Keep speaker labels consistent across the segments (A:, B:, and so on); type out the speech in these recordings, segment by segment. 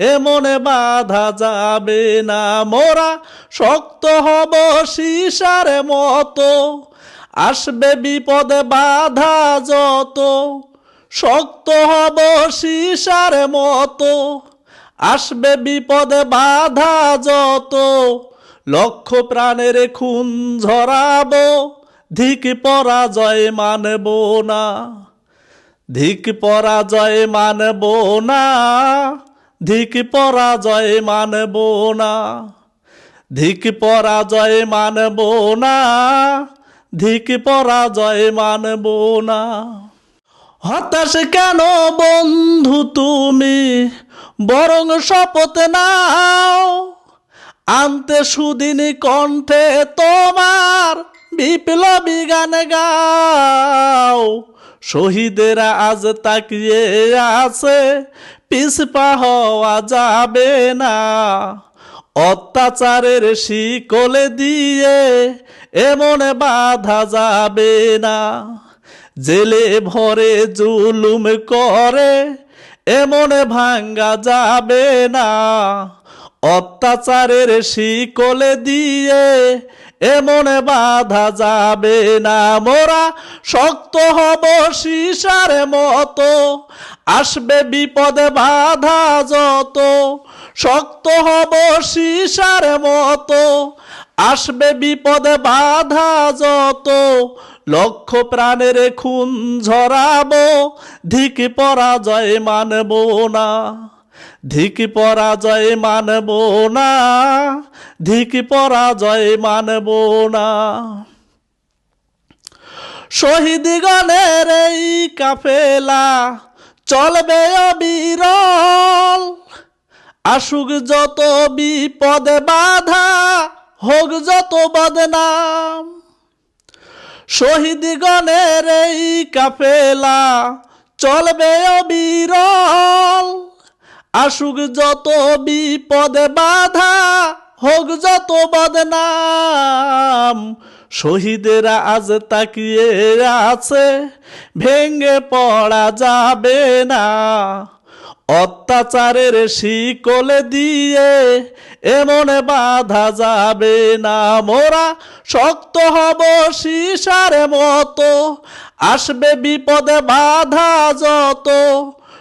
A: এমনে বাধা যাবে না মোরা, শক্ত হব শিশার মতো। আসবে বিপদে বাধা যত, শক্ত হব শিশার মতো। আসবে বিপদে বাধা যত, লক্ষ প্রাণের খুন ঝরাবো, ধিক পরাজয় মানব না। ধিক পরাজয় মানব না। ধিক পরাজয় মানব না। ধিক পরাজয় মানব না। ধিক পরাজয় মানব না। হতাশ কেন বন্ধু তুমি? বরং শপথ নাও। আনতে সুদিন কণ্ঠে তোমার বিপ্লবী গান গাও। শহীদেরা আজ তাকিয়ে আছে, পিছপা হওয়া যাবে না। অত্যাচারের শিকলে দিয়ে এমন বাধা যাবে না। জেলে ভরে জুলুম করে, এমন ভাঙ্গা যাবে না। অত্যাচারের শিকলে দিয়ে এমন বাধা যাবে না। মোরা শক্ত হব শিশার মতো, আসবে বিপদে বাধা যত। শক্ত হব শিশার মতো, আসবে বিপদে বাধা যত। লক্ষ প্রাণের খুন ঝরাবো, ধিক পরাজয় মানব না। ধিক পরাজয় মানব না, ধিক পরাজয় মানব না। শহীদগণের এই কাফেলা চলবে অবিরল, আসুক যত বিপদে বাধা, হোক যত বদনাম। শহীদগণের এই কাফেলা চলবে অবিরল আসুক যত বিপদে বাধা, হোক যত বদনাম, শহীদেরা আজ তাকিয়ে আছে ভেঙ্গে পড়া যাবে না। অত্যাচারের শিকলে দিয়ে এমন বাধা যাবে না। মোরা শক্ত হব শিশার মতো, আসবে বিপদে বাধা যত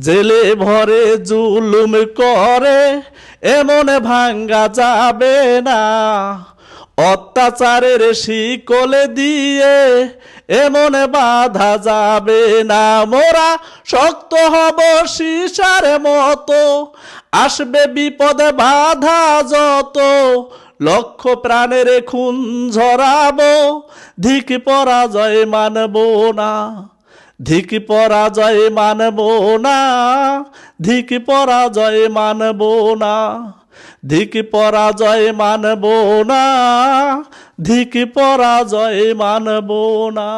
A: জেলে ভরে জুলুম করে, এমন ভাঙ্গা যাবে না। অত্যাচারের শিকলে দিয়ে এমন বাধা যাবে না। মোরা শক্ত হব শিশার মতো, আসবে বিপদে বাধা যত। লক্ষ প্রাণের খুন ঝরাবো, ধিক পরাজয় মানব না। ধিক পরাজয় মানব না, ধিক পরাজয় মানব না, ধিক পরাজয় মানব না, ধিক পরাজয় মানব না।